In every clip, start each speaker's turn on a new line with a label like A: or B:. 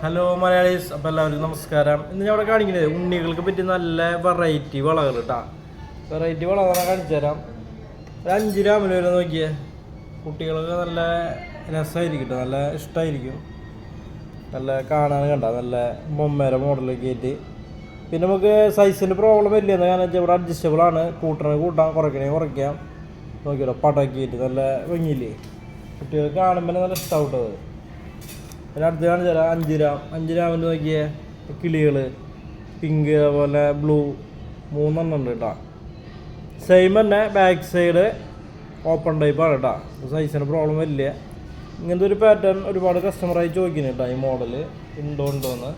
A: Hello Malayalees. അപ്പോൾ എല്ലാവർക്കും നമസ്കാരം. ഇന്ന് ഞാൻ അവിടെ കാണിക്കുന്നത് ഉണ്ണികൾക്ക് പറ്റിയ നല്ല വെറൈറ്റി വളകൾ കേട്ടോ വെറൈറ്റി വളകൾ കാണിച്ചു തരാം. ഒരു അഞ്ച് രാമിന് വരെ നോക്കിയേ. കുട്ടികൾക്ക് നല്ല രസമായിരിക്കും കേട്ടോ നല്ല ഇഷ്ടമായിരിക്കും നല്ല കാണാൻ കണ്ട. നല്ല മൊമ്മേര മോഡലൊക്കെ ആയിട്ട്. പിന്നെ നമുക്ക് സൈസിന്റെ പ്രോബ്ലം വരില്ലെന്ന് കാരണം വെച്ചാൽ ഇവിടെ അഡ്ജസ്റ്റബിൾ ആണ്. കൂട്ടണേ കൂട്ടാം കുറയ്ക്കണേ കുറയ്ക്കാം. നോക്കിയിട്ടോ പടക്കിയിട്ട് നല്ല ഭംഗിയില്ലേ. കുട്ടികൾ കാണുമ്പോൾ നല്ല ഇഷ്ടമാവും കേട്ടോ പിന്നെ ചില അഞ്ച് ഗ്രാം അഞ്ച് ഗ്രാമിന്റെ നോക്കിയേ. കിളികൾ പിങ്ക് അതുപോലെ ബ്ലൂ. മൂന്നെണ്ണം ഉണ്ട് കേട്ടോ. സെയിം തന്നെ ബാക്ക് സൈഡ് ഓപ്പൺ ടൈപ്പാണ് കേട്ടോ. സൈസിന് പ്രോബ്ലം വരില്ല ഇങ്ങനത്തെ ഒരു പാറ്റേൺ ഒരുപാട് കസ്റ്റമറായി ചോദിക്കുന്നു കേട്ടോ ഈ മോഡൽ ഉണ്ടോ ഉണ്ടോ എന്ന്.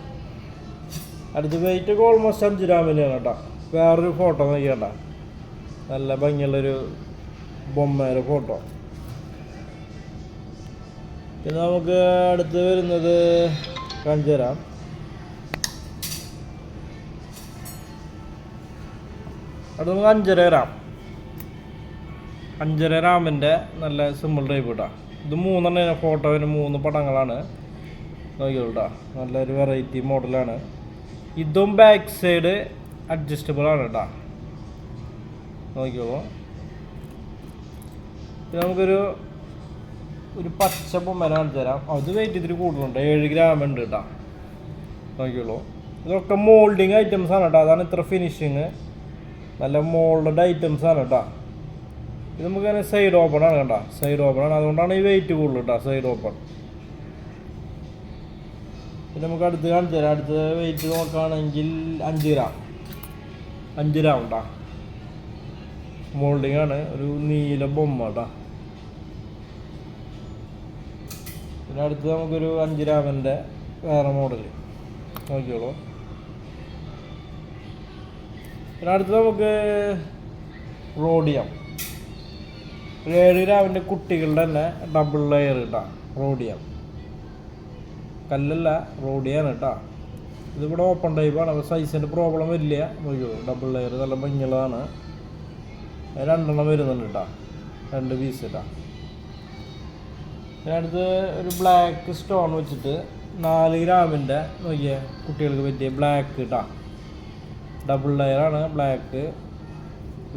A: അടുത്ത വെയിറ്റ് ഒക്കെ ഓൾമോസ്റ്റ് അഞ്ച് ഗ്രാമിലാണ് കേട്ടോ. വേറൊരു ഫോട്ടോ നോക്കിയാണ്ട നല്ല ഭംഗിയുള്ളൊരു ബൊമ്മയുടെ ഫോട്ടോ പിന്നെ നമുക്ക് അടുത്ത് വരുന്നത് കാണിച്ചു തരാം അടുത്ത് നമുക്ക് അഞ്ചര ഗ്രാം. അഞ്ചര ഗ്രാമിന്റെ നല്ല സിമ്പിൾ ടൈപ്പ് ഇട്ടാ ഇത് മൂന്നെണ്ണം ഫോട്ടോ മൂന്ന് പടങ്ങളാണ്. നോക്കിയോട്ടാ കേട്ടോ നല്ലൊരു വെറൈറ്റി മോഡലാണ് ഇതും ബാക്ക് സൈഡ് അഡ്ജസ്റ്റബിൾ ആണ് കേട്ടോ നോക്കിയോളൂ നമുക്കൊരു ഒരു പച്ച ബൊമ്മന കാണിച്ചു തരാം. അത് വെയിറ്റ് ഇത്തിരി കൂടുതലുണ്ട്. ഏഴ് ഗ്രാം ഉണ്ട് കേട്ടോ നോക്കിയുള്ളൂ ഇതൊക്കെ മോൾഡിങ് ഐറ്റംസ് ആണ് കേട്ടോ അതാണ് ഇത്ര ഫിനിഷിങ് നല്ല മോൾഡ് ഐറ്റംസ് ആണ് കേട്ടോ ഇത് നമുക്ക് അങ്ങനെ സൈഡ് ഓപ്പൺ ആണ് കേട്ടോ സൈഡ് ഓപ്പൺ ആണ്. അതുകൊണ്ടാണ് ഈ വെയിറ്റ് കൂടുതൽ കേട്ടോ സൈഡ് ഓപ്പൺ പിന്നെ നമുക്ക് അടുത്ത് കാണിച്ചു തരാം. അടുത്ത വെയിറ്റ് നോക്കുകയാണെങ്കിൽ അഞ്ച് ഗ്രാം അഞ്ച് ഗ്രാം കേട്ടോ മോൾഡിങ് ആണ്. ഒരു നീല ബൊമ്മ കേട്ടോ പിന്നെ അടുത്ത് നമുക്കൊരു അഞ്ച് രാമന്റെ വേറെ മോഡൽ നോക്കിയോളൂ പിന്നെ അടുത്ത് നമുക്ക് റോഡിയം ഏഴ് രാവിന്റെ കുട്ടികളുടെ തന്നെ ഡബിൾ ലെയർ കേട്ടോ റോഡിയം കല്ലല്ല റോഡിയാണ് കേട്ടോ ഇതിവിടെ ഓപ്പൺ ടൈപ്പാണ് അപ്പോൾ സൈസിന്റെ പ്രോബ്ലം വരില്ല. നോക്കിയോ ഡബിൾ ലെയർ നല്ല ഭംഗിയുള്ളതാണ് രണ്ടെണ്ണം വരുന്നുണ്ട് കേട്ടോ രണ്ട് പീസ് കേട്ടോ അടുത്ത് ഒരു ബ്ലാക്ക് സ്റ്റോൺ വെച്ചിട്ട് നാല് ഗ്രാമിന്റെ നോക്കിയേ കുട്ടികൾക്ക് പറ്റിയ ബ്ലാക്ക് കേട്ടോ ഡബിൾ ലെയറാണ് ബ്ലാക്ക്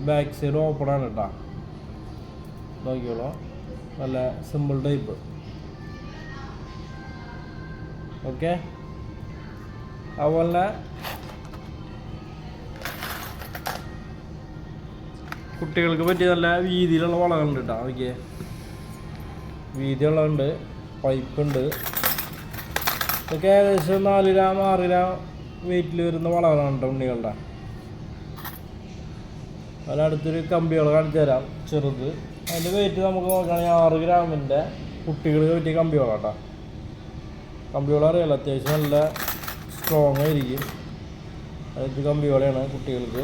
A: ബാക്ക് സൈഡ് ഓപ്പണാണ് കേട്ടോ നോക്കിയോളൂ നല്ല സിമ്പിൾ ടൈപ്പ് ഓക്കെ അതുപോലെ കുട്ടികൾക്ക് പറ്റിയ നല്ല രീതിയിലുള്ള വളകളുണ്ട് കേട്ടോ നോക്കിയേ. വീതിയുള്ളതുണ്ട് പൈപ്പുണ്ട്. ഇതൊക്കെ ഏകദേശം നാല് ഗ്രാം ആറ് ഗ്രാം വെയിറ്റിൽ വരുന്ന വളകളാണ് കേട്ടോ ഉണ്ണികളുടെ. അതിനടുത്തൊരു കമ്പികൾ കാണിച്ചു തരാം ചെറുത്. അതിന്റെ വെയിറ്റ് നമുക്ക് നോക്കുകയാണെങ്കിൽ ആറ് ഗ്രാമിന്റെ കുട്ടികൾക്ക് പറ്റിയ കമ്പികളാണ് കേട്ടോ കമ്പികൾ അറിയാലോ അത്യാവശ്യം നല്ല സ്ട്രോങ് ആയിരിക്കും. അതായത് കമ്പിയോളയാണ് കുട്ടികൾക്ക്.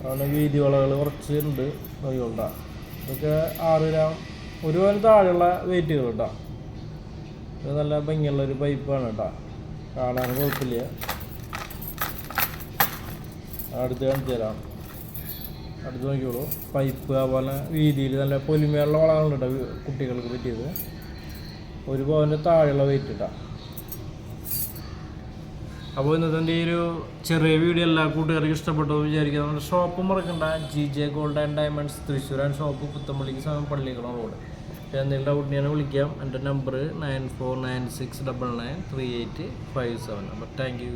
A: അങ്ങനെ വീതി വളകൾ കുറച്ച് ഉണ്ട് നോക്കിക്കൊണ്ടാ ഇതൊക്കെ ആറ് ഗ്രാം. ഒരു പവന് താഴെയുള്ള വെയിറ്റുകൾ കേട്ടോ ഇത് നല്ല ഭംഗിയുള്ള ഒരു പൈപ്പാണ് കേട്ടോ കാണാൻ കുഴപ്പമില്ല. അടുത്ത് കാണിച്ചു തരാം. അടുത്ത് നോക്കിയോളൂ പൈപ്പ് അതുപോലെ വീതിയിൽ നല്ല പൊലിമയുള്ള വളങ്ങളുണ്ട് കേട്ടോ കുട്ടികൾക്ക് പറ്റിയത്. ഒരു പവന്റെ താഴെയുള്ള വെയിറ്റ് കേട്ടോ അപ്പോൾ ഇന്നത്തെ ഈ ഒരു ചെറിയ വീഡിയോ എല്ലാ കൂട്ടുകാർക്കും ഇഷ്ടപ്പെട്ടു വിചാരിക്കുക നമ്മുടെ ഷോപ്പ് മറക്കണ്ട. G J gold and diamonds Thrissur and shop പുത്തമ്പള്ളിക്ക് സമയം പള്ളിക്കുളം റോഡ് എന്തെങ്കിലും ഡൗട്ട് ഞാൻ വിളിക്കാം. എന്റെ number nine four nine six double nine three eight five seven അപ്പോൾ താങ്ക് യു